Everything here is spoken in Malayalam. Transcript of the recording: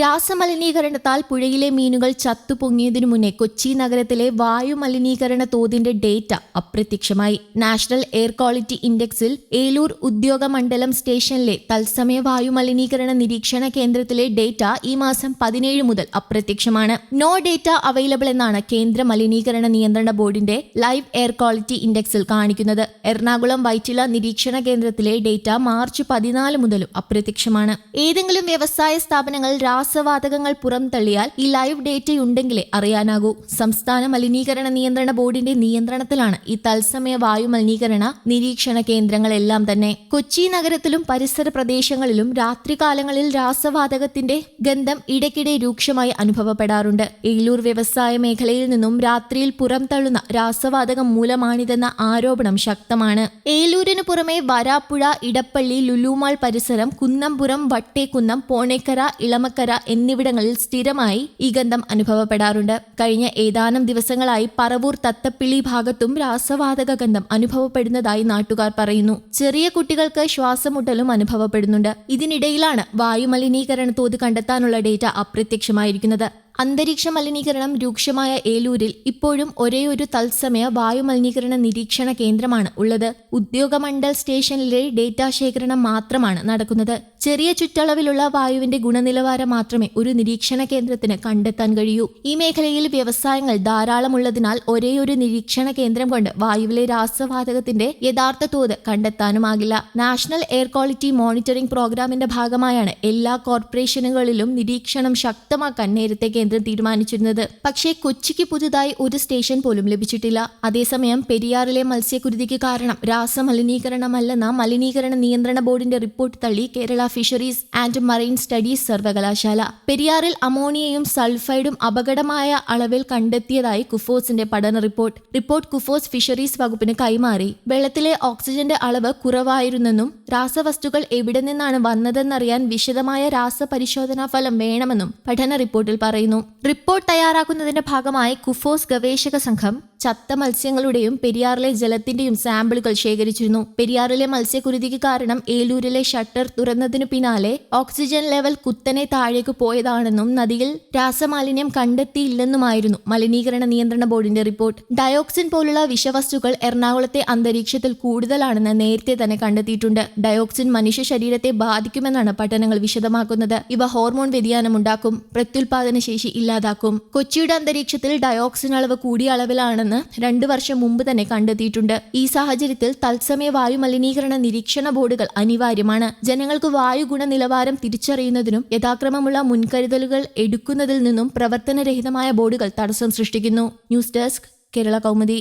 രാസമലിനീകരണത്താൽ പുഴയിലെ മീനുകൾ ചത്തുപൊങ്ങിയതിനു മുന്നേ കൊച്ചി നഗരത്തിലെ വായു മലിനീകരണ തോതിന്റെ ഡേറ്റ അപ്രത്യക്ഷമായി. നാഷണൽ എയർ ക്വാളിറ്റി ഇൻഡെക്സിൽ ഏലൂർ ഉദ്യോഗ മണ്ഡലം സ്റ്റേഷനിലെ തത്സമയ വായു മലിനീകരണ നിരീക്ഷണ കേന്ദ്രത്തിലെ ഡേറ്റ ഈ മാസം പതിനേഴ് മുതൽ അപ്രത്യക്ഷമാണ്. നോ ഡേറ്റ അവൈലബിൾ എന്നാണ് കേന്ദ്ര മലിനീകരണ നിയന്ത്രണ ബോർഡിന്റെ ലൈവ് എയർ ക്വാളിറ്റി ഇൻഡെക്സിൽ കാണിക്കുന്നത്. എറണാകുളം വൈറ്റില നിരീക്ഷണ കേന്ദ്രത്തിലെ ഡേറ്റ മാർച്ച് പതിനാല് മുതലും അപ്രത്യക്ഷമാണ്. ഏതെങ്കിലും വ്യവസായ സ്ഥാപനങ്ങൾ രാസവാതകങ്ങൾ പുറംതള്ളിയാൽ ഈ ലൈവ് ഡേറ്റയുണ്ടെങ്കിലേ അറിയാനാകൂ. സംസ്ഥാന മലിനീകരണ നിയന്ത്രണ ബോർഡിന്റെ നിയന്ത്രണത്തിലാണ് ഈ തത്സമയ വായു മലിനീകരണ നിരീക്ഷണ കേന്ദ്രങ്ങളെല്ലാം തന്നെ. കൊച്ചി നഗരത്തിലും പരിസര പ്രദേശങ്ങളിലും രാത്രികാലങ്ങളിൽ രാസവാതകത്തിന്റെ ഗന്ധം ഇടയ്ക്കിടെ രൂക്ഷമായി അനുഭവപ്പെടാറുണ്ട്. ഏലൂർ വ്യവസായ മേഖലയിൽ നിന്നും രാത്രിയിൽ പുറംതള്ളുന്ന രാസവാതകം മൂലമാണിതെന്ന ആരോപണം ശക്തമാണ്. ഏലൂരിനു പുറമെ വരാപ്പുഴ ഇടപ്പള്ളി ലുലുമാൾ പരിസരം കുന്നംപുരം വട്ടേക്കുന്നം പോണേക്കര ഇളമക്കര എന്നിവിടങ്ങളിൽ സ്ഥിരമായി ഈ ഗന്ധം അനുഭവപ്പെടാറുണ്ട്. കഴിഞ്ഞ ഏതാനും ദിവസങ്ങളായി പറവൂർ തത്തപ്പിള്ളി ഭാഗത്തും രാസവാതക ഗന്ധം അനുഭവപ്പെടുന്നതായി നാട്ടുകാർ പറയുന്നു. ചെറിയ കുട്ടികൾക്ക് ശ്വാസമുട്ടലും അനുഭവപ്പെടുന്നുണ്ട്. ഇതിനിടയിലാണ് വായുമലിനീകരണ തോത് കണ്ടെത്താനുള്ള ഡേറ്റ അപ്രത്യക്ഷമായിരിക്കുന്നത്. അന്തരീക്ഷ മലിനീകരണം രൂക്ഷമായ ഏലൂരിൽ ഇപ്പോഴും ഒരേയൊരു തത്സമയ വായുമലിനീകരണ നിരീക്ഷണ കേന്ദ്രമാണ് ഉള്ളത്. ഉദ്യോഗമണ്ഡൽ സ്റ്റേഷനിലെ ഡേറ്റാ ശേഖരണം മാത്രമാണ് നടക്കുന്നത്. ചെറിയ ചുറ്റളവിലുള്ള വായുവിന്റെ ഗുണനിലവാരം മാത്രമേ ഒരു നിരീക്ഷണ കേന്ദ്രത്തിന് കണ്ടെത്താൻ കഴിയൂ. ഈ മേഖലയിൽ വ്യവസായങ്ങൾ ധാരാളമുള്ളതിനാൽ ഒരേയൊരു നിരീക്ഷണ കേന്ദ്രം കൊണ്ട് വായുവിലെ രാസവാതകത്തിന്റെ യഥാർത്ഥ തോത് കണ്ടെത്താനുമാകില്ല. നാഷണൽ എയർ ക്വാളിറ്റി മോണിറ്ററിംഗ് പ്രോഗ്രാമിന്റെ ഭാഗമായാണ് എല്ലാ കോർപ്പറേഷനുകളിലും നിരീക്ഷണം ശക്തമാക്കാൻ നേരത്തെ കേന്ദ്രം തീരുമാനിച്ചിരുന്നത്. പക്ഷേ കൊച്ചിക്ക് പുതുതായി ഒരു സ്റ്റേഷൻ പോലും ലഭിച്ചിട്ടില്ല. അതേസമയം പെരിയാറിലെ മത്സ്യക്കുരുതിക്ക് കാരണം രാസമലിനീകരണമല്ലെന്ന മലിനീകരണ നിയന്ത്രണ ബോർഡിന്റെ റിപ്പോർട്ട് തള്ളി Kerala fisheries and marine studies സർവകലാശാല. പെരിയാറിൽ അമോണിയയും സൾഫൈഡും അപകടമായ അളവിൽ കണ്ടെത്തിയതായി കുഫോസിന്റെ പഠന റിപ്പോർട്ട്. റിപ്പോർട്ട് കുഫോസ് ഫിഷറീസ് വകുപ്പിന് കൈമാറി. വെള്ളത്തിലെ ഓക്സിജന്റെ അളവ് കുറവായിരുന്നെന്നും രാസവസ്തുക്കൾ എവിടെ നിന്നാണ് വന്നതെന്നറിയാൻ വിശദമായ രാസപരിശോധനാ ഫലം വേണമെന്നും പഠന റിപ്പോർട്ടിൽ പറയുന്നു. റിപ്പോർട്ട് തയ്യാറാക്കുന്നതിന്റെ ഭാഗമായി കുഫോസ് ഗവേഷക സംഘം ചത്ത മത്സ്യങ്ങളുടെയും പെരിയാറിലെ ജലത്തിന്റെയും സാമ്പിളുകൾ ശേഖരിച്ചിരുന്നു. പെരിയാറിലെ മത്സ്യക്കുരുതിക്ക് കാരണം ഏലൂരിലെ ഷട്ടർ തുറന്നതിനു പിന്നാലെ ഓക്സിജൻ ലെവൽ കുത്തനെ താഴേക്ക് പോയതാണെന്നും നദിയിൽ രാസമാലിന്യം കണ്ടെത്തിയില്ലെന്നുമായിരുന്നു മലിനീകരണ നിയന്ത്രണ ബോർഡിന്റെ റിപ്പോർട്ട്. ഡയോക്സിൻ പോലുള്ള വിഷവസ്തുക്കൾ എറണാകുളത്തെ അന്തരീക്ഷത്തിൽ കൂടുതലാണെന്ന് നേരത്തെ തന്നെ കണ്ടെത്തിയിട്ടുണ്ട്. ഡയോക്സിൻ മനുഷ്യ ശരീരത്തെ ബാധിക്കുമെന്നാണ് പഠനങ്ങൾ വിശദമാക്കുന്നത്. ഇവ ഹോർമോൺ വ്യതിയാനം വ്യതിയാനമുണ്ടാക്കും. പ്രത്യുൽപാദന ശേഷി ഇല്ലാതാക്കും. കൊച്ചിയുടെ അന്തരീക്ഷത്തിൽ ഡയോക്സിൻ അളവ് കൂടിയ അളവിലാണെന്ന് രണ്ടു വർഷം മുമ്പ് തന്നെ കണ്ടെത്തിയിട്ടുണ്ട്. ഈ സാഹചര്യത്തിൽ തത്സമയ വായു മലിനീകരണ നിരീക്ഷണ ബോർഡുകൾ അനിവാര്യമാണ്. ജനങ്ങൾക്ക് വായു ഗുണനിലവാരം തിരിച്ചറിയുന്നതിനും യഥാക്രമമുള്ള മുൻകരുതലുകൾ എടുക്കുന്നതിൽ നിന്നും പ്രവർത്തനരഹിതമായ ബോർഡുകൾ തടസ്സം സൃഷ്ടിക്കുന്നു. News desk Kerala Kaumudi.